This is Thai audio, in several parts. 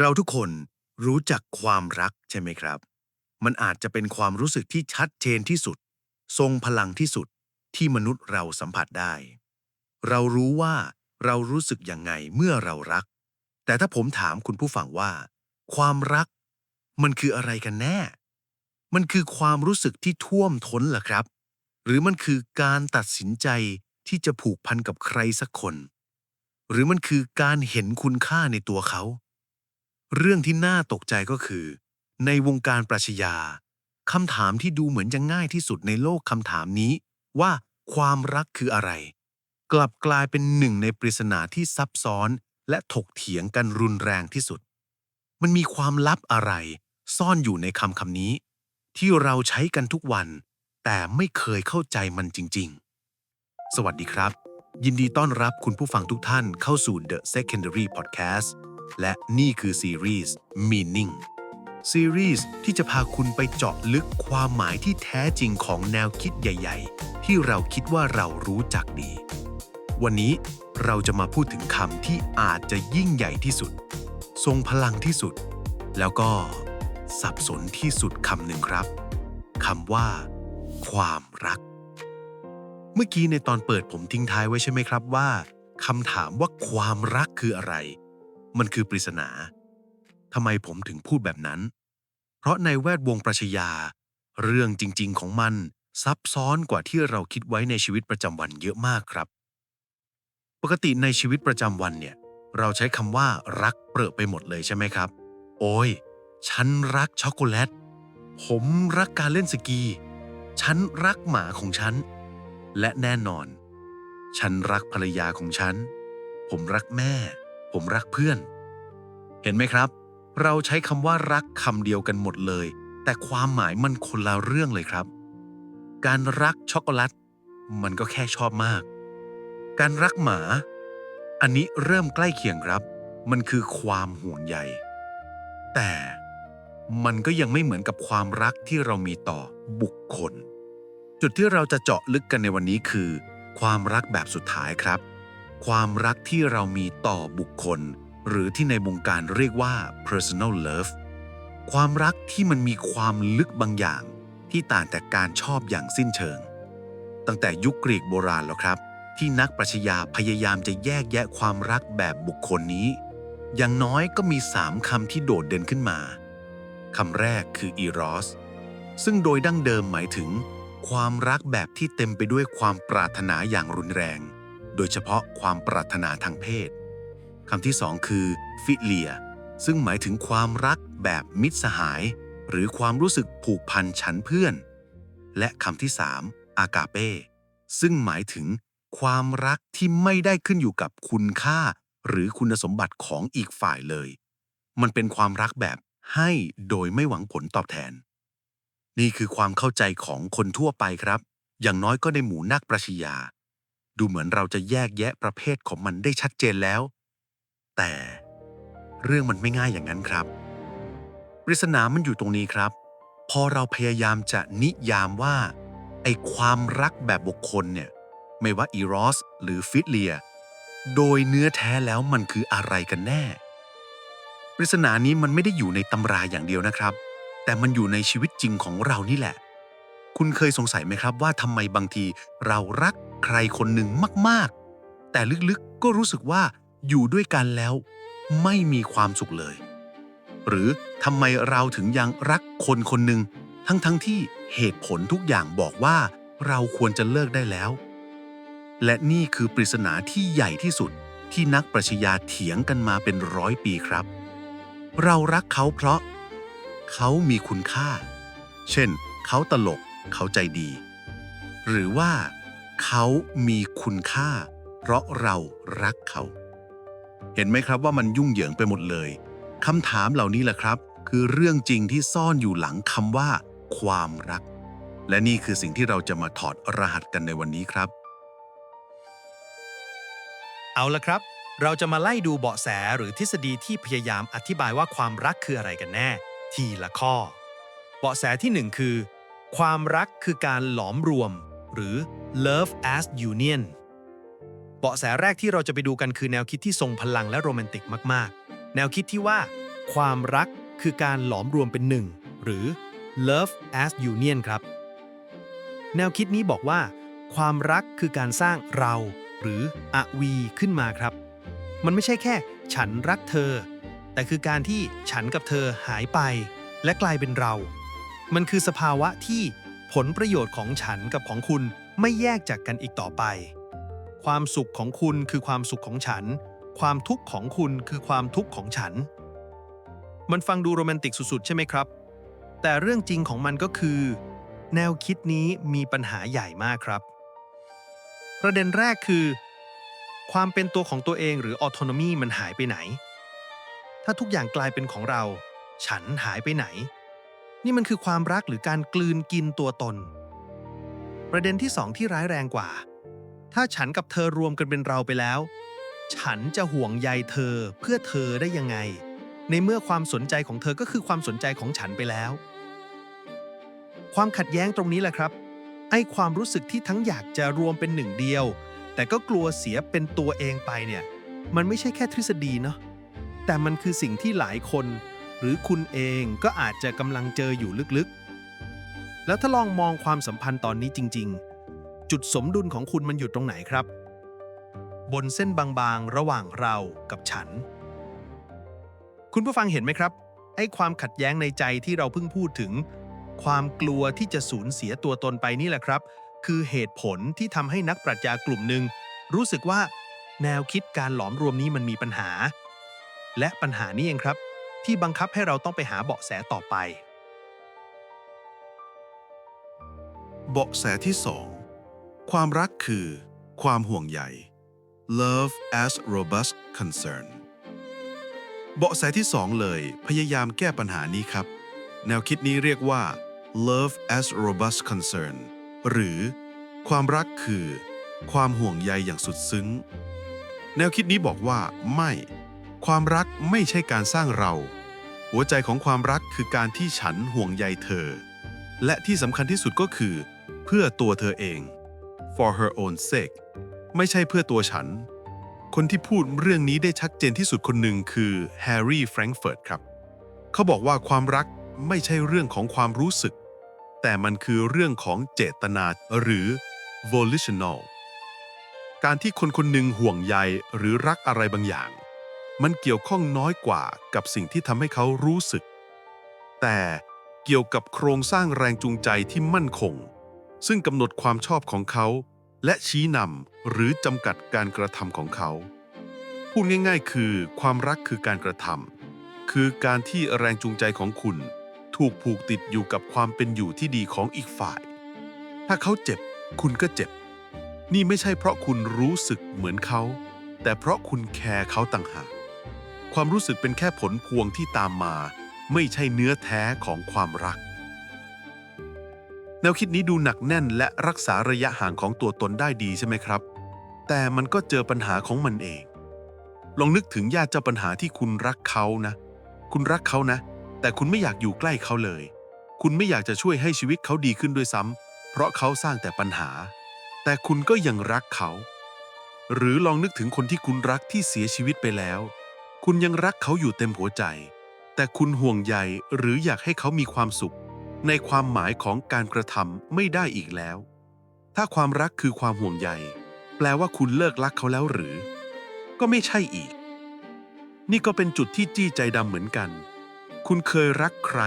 เราทุกคนรู้จักความรักใช่ไหมครับ มันอาจจะเป็นความรู้สึกที่ชัดเจนที่สุด ทรงพลังที่สุดที่มนุษย์เราสัมผัสได้ เรารู้ว่าเรารู้สึกยังไงเมื่อเรารัก แต่ถ้าผมถามคุณผู้ฟังว่า ความรัก มันคืออะไรกันแน่ มันคือความรู้สึกที่ท่วมท้นเหรอครับ หรือมันคือการตัดสินใจที่จะผูกพันกับใครสักคน หรือมันคือการเห็นคุณค่าในตัวเขา เรื่องที่น่าตกใจก็คือ ในวงการปรัชญาคำถามที่ดูเหมือนจะง่ายที่สุดในโลกคำถามนี้ ว่าความรักคืออะไร กลับกลายเป็นหนึ่งในปริศนาที่ซับซ้อน และถกเถียงกันรุนแรงที่สุด มันมีความลับอะไร ซ่อนอยู่ในคำคำนี้ ที่เราใช้กันทุกวัน แต่ไม่เคยเข้าใจมันจริง ๆ สวัสดีครับ ยินดีต้อนรับคุณผู้ฟังทุกท่านเข้าสู่ The Secondary Podcast และนี่คือซีรีส์ Meaning ซีรีส์ที่จะพาคุณไปเจาะลึกความหมายที่แท้จริงของแนวคิดใหญ่ ๆ ที่เราคิดว่าเรารู้จักดี วันนี้เราจะมาพูดถึงคำที่อาจจะยิ่งใหญ่ที่สุด ทรงพลังที่สุด แล้วก็สับสนที่สุดคำหนึ่งครับคำว่า ความรัก เมื่อกี้ในตอนเปิดผมทิ้งท้ายไว้ใช่ไหมครับว่าคำถามว่าความรักคืออะไร มันคือปริศนาทำไมผมถึงพูดแบบนั้น เพราะในแวดวงปรัชญา เรื่องจริง ๆ ของมันซับซ้อนกว่าที่เราคิดไว้ในชีวิตประจำวันเยอะมากครับ ปกติในชีวิตประจำวันเนี่ย เราใช้คำว่ารักเปรอะไปหมดเลยใช่ไหมครับ โอ้ย ฉันรักช็อกโกแลต ผมรักการเล่นสกี ฉันรักหมาของฉัน และแน่นอน ฉันรักภรรยาของฉัน ผมรักแม่ ผมรักเพื่อน เห็นไหมครับ เราใช้คำว่ารักคำเดียวกันหมดเลย แต่ความหมายมันคนละเรื่องเลยครับ การรักช็อกโกแลตมันก็แค่ชอบมาก การรักหมา อันนี้เริ่มใกล้เคียงครับ มันคือความห่วงใย แต่มันก็ยังไม่เหมือนกับความรักที่เรามีต่อบุคคล จุดที่เราจะเจาะลึกกันในวันนี้คือ ความรักแบบสุดท้ายครับ ความรักที่เรามีต่อบุคคล หรือที่ในวงการเรียกว่า personal love ความรักที่มันมีความลึกบางอย่าง ที่ต่างแต่การชอบอย่างสิ้นเชิง ตั้งแต่ยุคกรีกโบราณแล้วครับ ที่นักปรัชญาพยายามจะแยกแยะความรักแบบบุคคลนี้ อย่างน้อยก็มีสามคำที่โดดเด่นขึ้นมาคำแรกคืออีรอสซึ่งโดยดั้งเดิมหมายถึง ความรักแบบที่เต็มไปด้วยความปรารถนาอย่างรุนแรง โดยเฉพาะความปรารถนาทางเพศคำที่สองคือฟิเลีย ซึ่งหมายถึงความรักแบบมิตรสหาย หรือความรู้สึกผูกพันฉันเพื่อน และคำที่สามอากาเป้ซึ่งหมายถึงความรักที่ไม่ได้ขึ้นอยู่กับคุณค่า หรือคุณสมบัติของอีกฝ่ายเลย มันเป็นความรักแบบให้โดยไม่หวังผลตอบแทน นี่คือความเข้าใจของคนทั่วไปครับ อย่างน้อยก็ในหมู่นักปรัชญา ดูเหมือนเราจะแยกแยะประเภทของมันได้ชัดเจนแล้ว แต่เรื่องมันไม่ง่ายอย่างนั้นครับปริศนามันอยู่ตรงนี้ครับ พอเราพยายามจะนิยามว่า ไอความรักแบบบุคคลเนี่ย ไม่ว่าอีรอสหรือฟิตเลีย โดยเนื้อแท้แล้วมันคืออะไรกันแน่ ปริศนานี้มันไม่ได้อยู่ในตำราอย่างเดียวนะครับ แต่มันอยู่ในชีวิตจริงของเรานี่แหละ คุณเคยสงสัยไหมครับว่าทำไมบางทีเรารัก ใครคนหนึ่งมาก ๆ แต่ลึกๆก็รู้สึกว่าอยู่ด้วยกันแล้ว ไม่มีความสุขเลย หรือทำไมเราถึงยังรักคนคนหนึ่งทั้งๆทที่เหตุผลทุกอย่างบอกว่าเราควรจะเลิกได้แล้ว และนี่คือปริศนาที่ใหญ่ที่สุดที่นักปรัชญาเถียงกันมาเป็นร้อยปีครับ เรารักเขาเพราะ เขามีคุณค่า เช่น เขาตลก เขาใจดี หรือว่า เขามีคุณค่า เพราะเรารักเขา เห็นไหมครับว่ามันยุ่งเหยิงไปหมดเลยคำถามเหล่านี้แหละครับ คือเรื่องจริงที่ซ่อนอยู่หลังคำว่า ความรัก และนี่คือสิ่งที่เราจะมาถอดรหัสกันในวันนี้ครับ เอาละครับ เราจะมาไล่ดูเบาะแสหรือทฤษฎีที่พยายามอธิบายว่าความรักคืออะไรกันแน่ ทีละข้อ เบาะแสที่หนึ่งคือ ความรักคือการหลอมรวม หรือ love as union เบาะแสแรกที่เราจะไปดูกันคือแนวคิดที่ทรงพลังและโรแมนติกมาก ๆ แนวคิดที่ว่า ความรักคือการหลอมรวมเป็นหนึ่ง หรือ love as union ครับ แนวคิดนี้บอกว่า ความรักคือการสร้างเรา หรืออวีขึ้นมาครับ มันไม่ใช่แค่ ฉันรักเธอ แต่คือการที่ฉันกับเธอหายไป และกลายเป็นเรา มันคือสภาวะที่ ผลประโยชน์ของฉันกับของคุณไม่แยกจากกันอีกต่อไป ความสุขของคุณคือความสุขของฉัน ความทุกข์ของคุณคือความทุกข์ของฉัน มันฟังดูโรแมนติกสุดๆ ใช่ไหมครับ แต่เรื่องจริงของมันก็คือ แนวคิดนี้มีปัญหาใหญ่มากครับ ประเด็นแรกคือ ความเป็นตัวของตัวเองหรือ autonomy มันหายไปไหน ถ้าทุกอย่างกลายเป็นของเรา ฉันหายไปไหน นี่มันคือความรักหรือการกลืนกินตัวตน ประเด็นที่สองที่ร้ายแรงกว่า ถ้าฉันกับเธอรวมกันเป็นเราไปแล้ว ฉันจะห่วงใยเธอเพื่อเธอได้ยังไง ในเมื่อความสนใจของเธอก็คือความสนใจของฉันไปแล้ว ความขัดแย้งตรงนี้แหละครับ ไอ้ความรู้สึกที่ทั้งอยากจะรวมเป็นหนึ่งเดียว แต่ก็กลัวเสียเป็นตัวเองไปเนี่ย มันไม่ใช่แค่ทฤษฎีเนาะแต่มันคือสิ่งที่หลายคน หรือคุณเองก็อาจจะกำลังเจออยู่ลึกๆ แล้วถ้าลองมองความสัมพันธ์ตอนนี้จริง ๆ จุดสมดุลของคุณมันอยู่ตรงไหนครับ บนเส้นบางๆ ระหว่างเรากับฉัน คุณผู้ฟังเห็นไหมครับ ไอ้ความขัดแย้งในใจที่เราเพิ่งพูดถึง ความกลัวที่จะสูญเสียตัวตนไปนี่แหละครับ คือเหตุผลที่ทำให้นักปรัชญากลุ่มหนึ่งรู้สึกว่าแนวคิดการหลอมรวมนี้มันมีปัญหา และปัญหานี้เองครับ ที่บังคับให้เราต้องไปหาเบาะแสต่อไป เบาะแสที่ 2 ความรักคือ ความห่วงใย love as robust concern เบาะแสที่ 2 เลยพยายามแก้ปัญหานี้ครับ แนวคิดนี้เรียกว่า love as robust concern หรือ ความรักคือ ความห่วงใยอย่างสุดซึ้ง แนวคิดนี้บอกว่าไม่ ความรักไม่ใช่การสร้างเรา หัวใจของความรักคือการที่ฉันห่วงใยเธอ และที่สำคัญที่สุดก็คือ เพื่อตัวเธอเอง for her own sake ไม่ใช่เพื่อตัวฉัน คนที่พูดเรื่องนี้ได้ชัดเจนที่สุดคนหนึ่งคือแฮร์รี่แฟรงก์เฟิร์ตครับ เขาบอกว่าความรักไม่ใช่เรื่องของความรู้สึก แต่มันคือเรื่องของเจตนาหรือ volitional การที่คนคนหนึ่งห่วงใยหรือรักอะไรบางอย่าง มันเกี่ยวข้องน้อยกว่ากับสิ่งที่ทำให้เขารู้สึก แต่เกี่ยวกับโครงสร้างแรงจูงใจที่มั่นคง ซึ่งกำหนดความชอบของเขา และชี้นำหรือจำกัดการกระทำของเขา พูดง่ายๆ คือความรักคือการกระทำคือการที่แรงจูงใจของคุณ ถูกผูกติดอยู่กับความเป็นอยู่ที่ดีของอีกฝ่าย ถ้าเขาเจ็บ คุณก็เจ็บ นี่ไม่ใช่เพราะคุณรู้สึกเหมือนเขา แต่เพราะคุณแคร์เขาต่างหาก ความรู้สึกเป็นแค่ผลพวงที่ตามมา ไม่ใช่เนื้อแท้ของความรัก แนวคิดนี้ดูหนักแน่นและรักษาระยะห่างของตัวตนได้ดีใช่ไหมครับ แต่มันก็เจอปัญหาของมันเอง ลองนึกถึงญาติเจ้าปัญหาที่คุณรักเขานะ คุณรักเขานะ แต่คุณไม่อยากอยู่ใกล้เขาเลย คุณไม่อยากจะช่วยให้ชีวิตเขาดีขึ้นด้วยซ้ำเพราะเขาสร้างแต่ปัญหา แต่คุณก็ยังรักเขา หรือลองนึกถึงคนที่คุณรักที่เสียชีวิตไปแล้ว คุณยังรักเขาอยู่เต็มหัวใจ แต่คุณห่วงใยหรืออยากให้เขามีความสุข ในความหมายของการกระทำไม่ได้อีกแล้ว ถ้าความรักคือความห่วงใย แปลว่าคุณเลิกรักเขาแล้วหรือ ก็ไม่ใช่อีก นี่ก็เป็นจุดที่จี้ใจดำเหมือนกัน คุณเคยรักใคร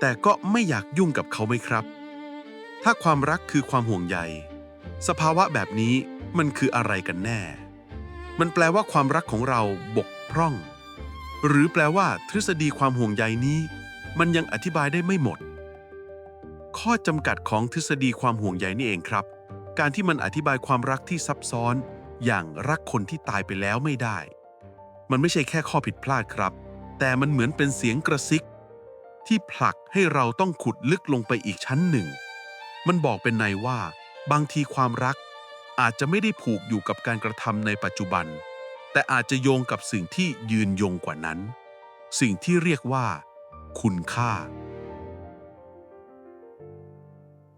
แต่ก็ไม่อยากยุ่งกับเขาไหมครับ ถ้าความรักคือความห่วงใย สภาวะแบบนี้มันคืออะไรกันแน่ มันแปลว่าความรักของเราบกพร่อง หรือแปลว่าทฤษฎีความห่วงใยนี้ มันยังอธิบายได้ไม่หมด ข้อจำกัดของทฤษฎีความห่วงใยนี่เองครับ การที่มันอธิบายความรักที่ซับซ้อน อย่างรักคนที่ตายไปแล้วไม่ได้ มันไม่ใช่แค่ข้อผิดพลาดครับ แต่มันเหมือนเป็นเสียงกระซิก ที่ผลักให้เราต้องขุดลึกลงไปอีกชั้นหนึ่ง มันบอกเป็นในว่า บางทีความรัก อาจจะไม่ได้ผูกอยู่กับการกระทำในปัจจุบัน แต่อาจจะโยงกับสิ่งที่ยืนยงกว่านั้น สิ่งที่เรียกว่า คุณค่า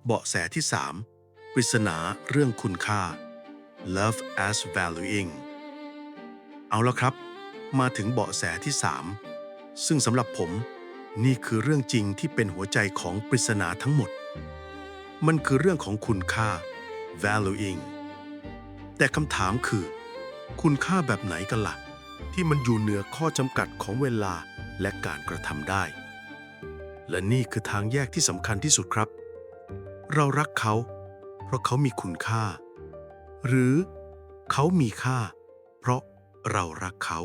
เบาะแสที่ 3 ปริศนาเรื่องคุณค่า love as valuing เอาละครับ มาถึงเบาะแสที่ซึ่งสำหรับผมนี่คือเรื่องจริงที่เป็นหัวใจของปริศนาทั้งหมด มันคือเรื่องของคุณค่า valuing แต่คำถามคือ คุณค่าแบบไหนกันละ่ะ ที่มันอยู่เหนือข้อจำกัดของเวลาและการกระทำได้ และนี่คือทางแยกที่สำคัญที่สุดครับ เรารักเขา เพราะเขามีคุณค่า หรือเขามีค่า เพราะเรารักเขา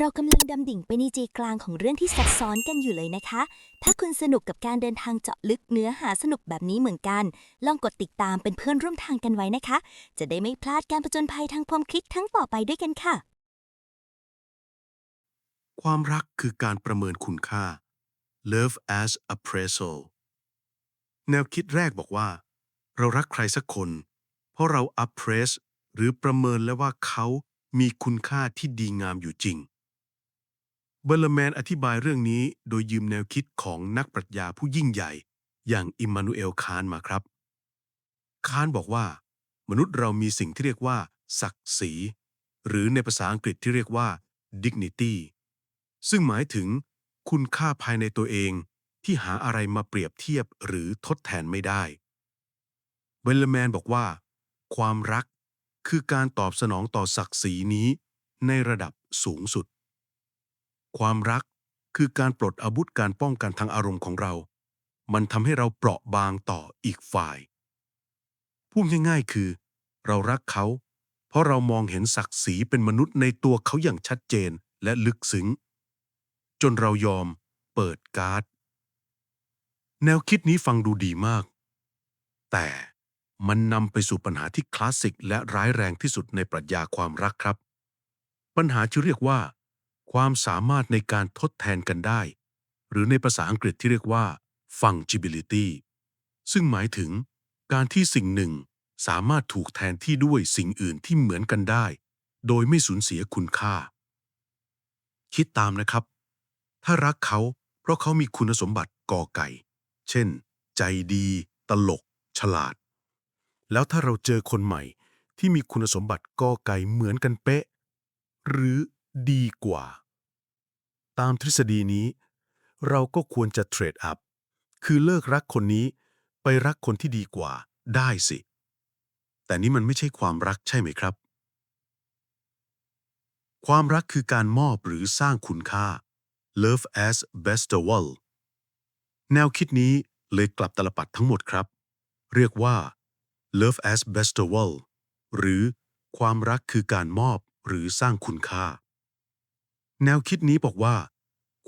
เรากำลังดำดิ่งไปในใจกลางของเรื่องที่ซับซ้อนกันอยู่เลยนะคะ ถ้าคุณสนุกกับการเดินทางเจาะลึกเนื้อหาสนุกแบบนี้เหมือนกัน ลองกดติดตามเป็นเพื่อนร่วมทางกันไว้นะคะ จะได้ไม่พลาดการผจญภัยทางความคิดทั้งต่อไปด้วยกันค่ะ ความรักคือการประเมินคุณค่า love as appraisal แนวคิดแรกบอกว่า เรารักใครสักคน เพราะเรา appraise หรือประเมินแล้วว่าเขามีคุณค่าที่ดีงามอยู่จริง เบลแมนอธิบายเรื่องนี้โดยยืมแนวคิดของนักปรัชญาผู้ยิ่งใหญ่ อย่างอิมมานูเอลคานมาครับ คานบอกว่า มนุษย์เรามีสิ่งที่เรียกว่า ศักดิ์ศรี หรือในภาษาอังกฤษที่เรียกว่า dignity ซึ่งหมายถึง คุณค่าภายในตัวเองที่หาอะไรมาเปรียบเทียบหรือทดแทนไม่ได้ เบลแมนบอกว่า ความรักคือการตอบสนองต่อศักดิ์ศรีนี้ในระดับสูงสุด ความรักคือการปลดอาวุธการป้องกันทางอารมณ์ของเรา มันทำให้เราเปราะบางต่ออีกฝ่าย พูดง่ายๆคือ เรารักเขา เพราะเรามองเห็นศักดิ์ศรีเป็นมนุษย์ในตัวเขาอย่างชัดเจนและลึกซึ้ง จนเรายอมเปิดการ์ด แนวคิดนี้ฟังดูดีมาก แต่มันนำไปสู่ปัญหาที่คลาสสิกและร้ายแรงที่สุดในปรัชญาความรักครับ ปัญหาที่เรียกว่า ความสามารถในการทดแทนกันได้ หรือในภาษาอังกฤษที่เรียกว่า fungibility ซึ่งหมายถึงการที่สิ่งหนึ่งสามารถถูกแทนที่ด้วยสิ่งอื่นที่เหมือนกันได้ โดยไม่สูญเสียคุณค่า คิดตามนะครับ ถ้ารักเขาเพราะเขามีคุณสมบัติกอไก่ เช่น ใจดี ตลก ฉลาด แล้วถ้าเราเจอคนใหม่ที่มีคุณสมบัติกอไก่เหมือนกันเป๊ะ หรือดีกว่า ตามทฤษฎีนี้ เราก็ควรจะเทรดอัพ คือเลิกรักคนนี้ไปรักคนที่ดีกว่าได้สิ แต่นี่มันไม่ใช่ความรักใช่ไหมครับ ความรักคือการมอบหรือสร้างคุณค่า love as bestowal แนวคิดนี้เลยกลับตลปัดทั้งหมดครับ เรียกว่า love as bestowal หรือความรักคือการมอบหรือสร้างคุณค่า แนวคิดนี้บอกว่า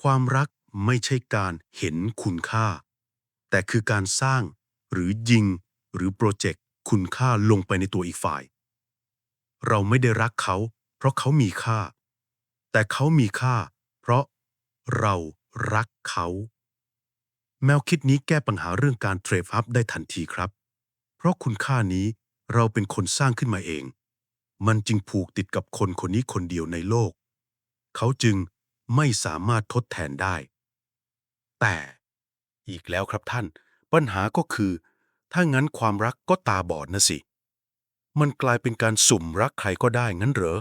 ความรักไม่ใช่การเห็นคุณค่า แต่คือการสร้างหรือยิงหรือโปรเจกต์คุณค่าลงไปในตัวอีกฝ่าย เราไม่ได้รักเขา เพราะเขามีค่า แต่เขามีค่า เพราะเรารักเขาแนวคิดนี้แก้ปัญหาเรื่องการเทรดอัพได้ทันทีครับ เพราะคุณค่านี้เราเป็นคนสร้างขึ้นมาเอง มันจึงผูกติดกับคนคนนี้คนเดียวในโลก เขาจึงไม่สามารถทดแทนได้ แต่อีกแล้วครับท่าน ปัญหาก็คือ ถ้างั้นความรักก็ตาบอดนะสิ มันกลายเป็นการสุ่มรักใครก็ได้งั้นเหรอ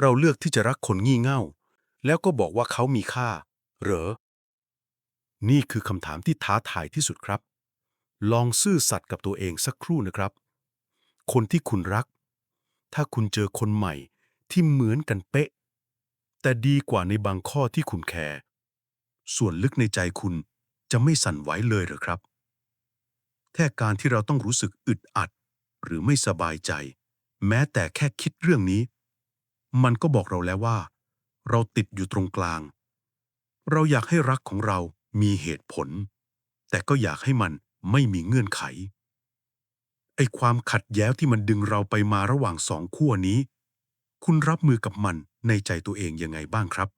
เราเลือกที่จะรักคนงี่เง่า แล้วก็บอกว่าเขามีค่า เหรอ นี่คือคำถามที่ท้าทายที่สุดครับ ลองซื่อสัตย์กับตัวเองสักครู่นะครับ คนที่คุณรัก ถ้าคุณเจอคนใหม่ที่เหมือนกันเป๊ะ แต่ดีกว่าในบางข้อที่คุณแคร์ส่วนลึกในใจคุณจะไม่สั่นไหวเลยหรือครับ แค่การที่เราต้องรู้สึกอึดอัด หรือไม่สบายใจ แม้แต่แค่คิดเรื่องนี้ มันก็บอกเราแล้วว่า เราติดอยู่ตรงกลาง เราอยากให้รักของเรามีเหตุผล แต่ก็อยากให้มันไม่มีเงื่อนไข ไอ้ความขัดแย้งที่มันดึงเราไปมาระหว่างสองขั้วนี้ คุณรับมือกับมัน ในใจตัวเองยังไงบ้างครับ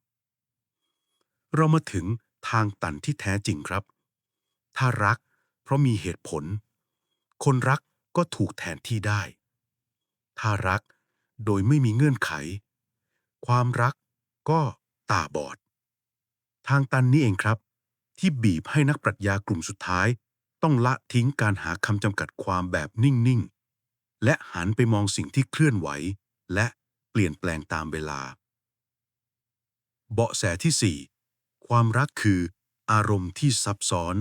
เรามาถึงทางตันที่แท้จริงครับ ถ้ารักเพราะมีเหตุผล คนรักก็ถูกแทนที่ได้ ถ้ารักโดยไม่มีเงื่อนไข ความรักก็ตาบอด ทางตันนี้เองครับ ที่บีบให้นักปรัชญากลุ่มสุดท้าย ต้องละทิ้งการหาคำจำกัดความแบบนิ่ง ๆ และหันไปมองสิ่งที่เคลื่อนไหว และ เปลี่ยนแปลงตามเวลา เบาะแสที่ 4 ความรักคือ อารมณ์ที่ซับซ้อน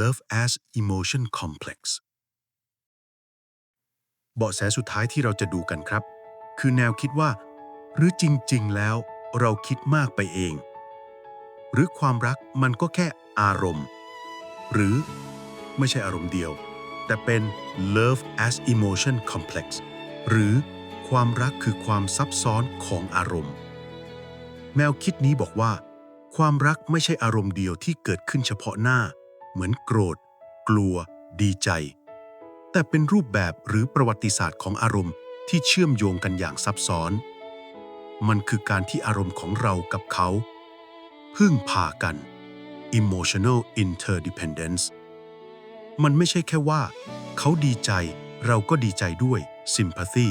love as emotion complex เบาะแสสุดท้ายที่เราจะดูกันครับ คือแนวคิดว่า หรือจริง ๆ แล้วเราคิดมากไปเอง หรือความรักมันก็แค่อารมณ์ หรือไม่ใช่อารมณ์เดียว แต่เป็น love as emotion complex หรือ ความรักคือความซับซ้อนของอารมณ์ แนวคิดนี้บอกว่า ความรักไม่ใช่อารมณ์เดียวที่เกิดขึ้นเฉพาะหน้า เหมือนโกรธ กลัว ดีใจ แต่เป็นรูปแบบหรือประวัติศาสตร์ของอารมณ์ที่เชื่อมโยงกันอย่างซับซ้อน มันคือการที่อารมณ์ของเรากับเขา พึ่งพากัน emotional interdependence มันไม่ใช่แค่ว่า เขาดีใจ เราก็ดีใจด้วย sympathy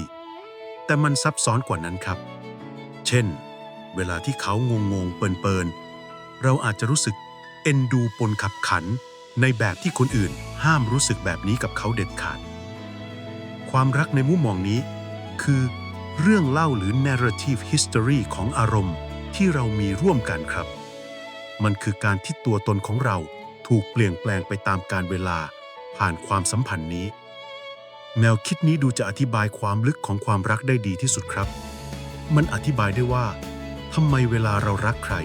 แต่มันซับซ้อนกว่านั้นครับ เช่น เวลาที่เขางงงเปินเปินๆเราอาจจะรู้สึกเอ็นดูปนขับขัน ในแบบที่คนอื่นห้ามรู้สึกแบบนี้กับเขาเด็ดขาด ความรักในมุมมองนี้ คือเรื่องเล่าหรือ narrative history ของอารมณ์ที่เรามีร่วมกันครับ มันคือการที่ตัวตนของเราถูกเปลี่ยนแปลงไปตามการเวลาผ่านความสัมพันธ์นี้ แนวคิดนี้ดูจะอธิบายความลึกของความรักได้ดีที่สุดครับ มันอธิบายได้ว่าทำไมเวลาเรารักใคร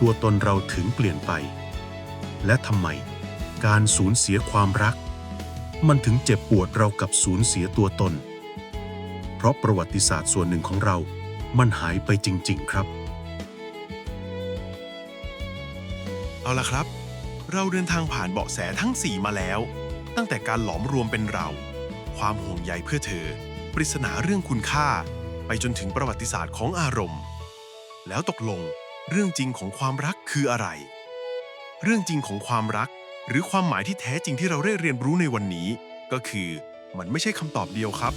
ตัวตนเราถึงเปลี่ยนไป และทำไมการสูญเสียความรัก มันถึงเจ็บปวดเรากับสูญเสียตัวตน เพราะประวัติศาสตร์ส่วนหนึ่งของเรา มันหายไปจริง ๆ ครับ เอาละครับ เราเดินทางผ่านเบาะแสทั้ง 4 มาแล้ว ตั้งแต่การหลอมรวมเป็นเรา ความห่วงใยเพื่อเธอ ปริศนาเรื่องคุณค่า ไปจนถึงประวัติศาสตร์ของอารมณ์ แล้วตกลงเรื่องจริงของความรักคืออะไร เรื่องจริงของความรัก หรือความหมายที่แท้จริงที่เราได้เรียนรู้ในวันนี้ ก็คือมันไม่ใช่คำตอบเดียวครับ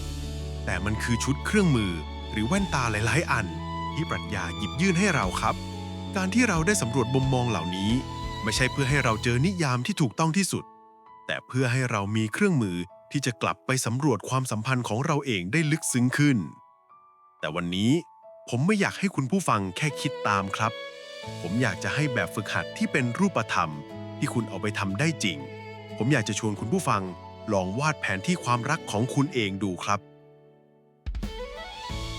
แต่มันคือชุดเครื่องมือ หรือแว่นตาหลาย ๆ อัน ที่ปรัชญาหยิบยื่นให้เราครับ การที่เราได้สำรวจมุมมองเหล่านี้ ไม่ใช่เพื่อให้เราเจอนิยามที่ถูกต้องที่สุด แต่เพื่อให้เรามีเครื่องมือ ที่จะกลับไปสำรวจความสัมพันธ์ของเราเองได้ลึกซึ้งขึ้น แต่วันนี้ผมไม่อยากให้คุณผู้ฟังแค่คิดตามครับ ผมอยากจะให้แบบฝึกหัดที่เป็นรูปธรรม ที่คุณเอาไปทำได้จริง ผมอยากจะชวนคุณผู้ฟังลองวาดแผนที่ความรักของคุณเองดูครับ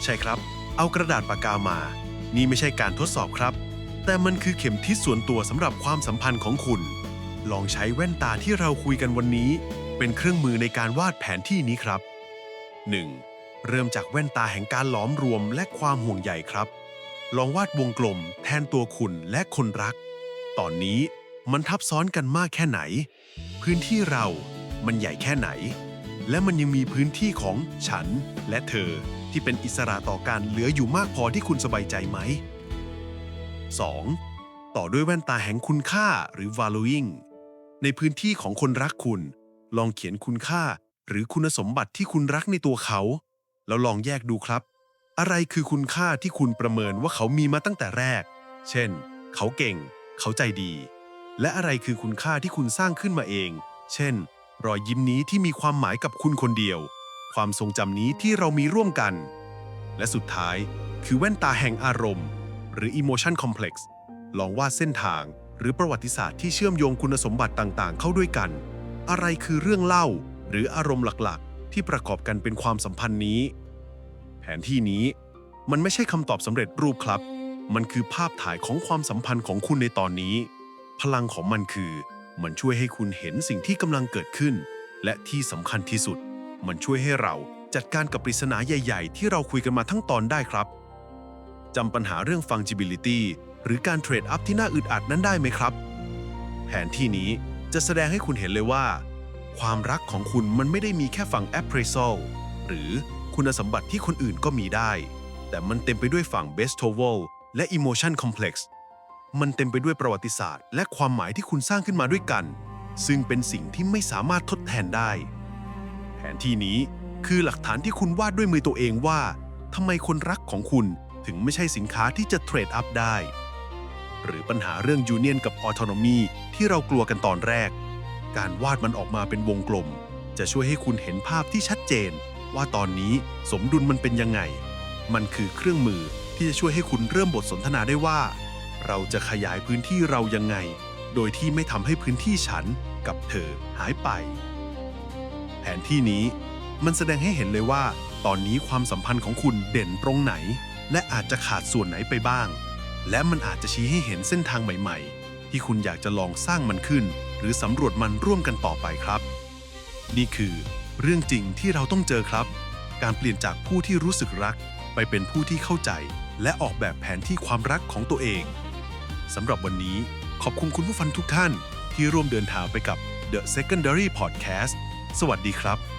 ใช่ครับ เอากระดาษปากกามา นี่ไม่ใช่การทดสอบครับ แต่มันคือเข็มทิศส่วนตัวสำหรับความสัมพันธ์ของคุณ ลองใช้แว่นตาที่เราคุยกันวันนี้ เป็นเครื่องมือในการวาดแผนที่นี้ครับ 1. เริ่มจากแว่นตาแห่งการหลอมรวมและความห่วงใยครับ ลองวาดวงกลม แทนตัวคุณและคนรัก ตอนนี้มันทับซ้อนกันมากแค่ไหน พื้นที่เรามันใหญ่แค่ไหน และมันยังมีพื้นที่ของฉันและเธอที่เป็นอิสระต่อการเหลืออยู่มากพอที่คุณสบายใจไหม 2. ต่อด้วยแว่นตาแห่งคุณค่าหรือ valuing ในพื้นที่ของคนรักคุณ ลองเขียนคุณค่า หรือคุณสมบัติที่คุณรักในตัวเขา แล้วลองแยกดูครับ อะไรคือคุณค่าที่คุณประเมินว่าเขามีมาตั้งแต่แรก เช่น เขาเก่ง เขาใจดี และอะไรคือคุณค่าที่คุณสร้างขึ้นมาเอง เช่น รอยยิ้มนี้ที่มีความหมายกับคุณคนเดียว ความทรงจำนี้ที่เรามีร่วมกัน และสุดท้ายคือแว่นตาแห่งอารมณ์ หรือ emotion complex ลองวาดเส้นทางหรือประวัติศาสตร์ที่เชื่อมโยงคุณสมบัติต่างๆ เข้าด้วยกัน อะไรคือเรื่องเล่า หรืออารมณ์หลักๆ ที่ประกอบกันเป็นความสัมพันธ์นี้ แผนที่นี้มันไม่ใช่คำตอบสำเร็จรูปครับ มันคือภาพถ่ายของความสัมพันธ์ของคุณในตอนนี้ พลังของมันคือ มันช่วยให้คุณเห็นสิ่งที่กำลังเกิดขึ้น และที่สำคัญที่สุด มันช่วยให้เราจัดการกับปริศนาใหญ่ ๆ ที่เราคุยกันมาทั้งตอนได้ครับจำปัญหาเรื่อง fungibility หรือการเทรดอัพที่น่าอึดอัดนั้นได้ไหมครับ แผนที่นี้ จะแสดงให้คุณเห็นเลยว่า ความรักของคุณมันไม่ได้มีแค่ฝั่ง appraisal หรือคุณสมบัติที่คนอื่นก็มีได้ แต่มันเต็มไปด้วยฝั่ง bestoval และ emotion complex มันเต็มไปด้วยประวัติศาสตร์ และความหมายที่คุณสร้างขึ้นมาด้วยกัน ซึ่งเป็นสิ่งที่ไม่สามารถทดแทนได้ แผนที่นี้คือหลักฐานที่คุณวาดด้วยมือตัวเองว่าทำไมคนรักของคุณถึงไม่ใช่สินค้าที่จะเทรดอัพได้ หรือปัญหาเรื่องยูเนียนกับออโตนมีที่เรากลัวกันตอนแรก การวาดมันออกมาเป็นวงกลม จะช่วยให้คุณเห็นภาพที่ชัดเจน ว่าตอนนี้สมดุลมันเป็นยังไง มันคือเครื่องมือที่จะช่วยให้คุณเริ่มบทสนทนาได้ว่า เราจะขยายพื้นที่เรายังไง โดยที่ไม่ทำให้พื้นที่ฉันกับเธอหายไป แผนที่นี้มันแสดงให้เห็นเลยว่า ตอนนี้ความสัมพันธ์ของคุณเด่นตรงไหน และอาจจะขาดส่วนไหนไปบ้าง และมันอาจจะชี้ให้เห็นเส้นทางใหม่ ๆ ที่คุณอยากจะลองสร้างมันขึ้น หรือสำรวจมันร่วมกันต่อไปครับ นี่คือ เรื่องจริงที่เราต้องเจอครับ การเปลี่ยนจากผู้ที่รู้สึกรัก ไปเป็นผู้ที่เข้าใจ และออกแบบแผนที่ความรักของตัวเองสำหรับวันนี้ขอบคุณคุณผู้ฟังทุกท่าน ที่ร่วมเดินทางไปกับ The Secondary Podcast สวัสดีครับ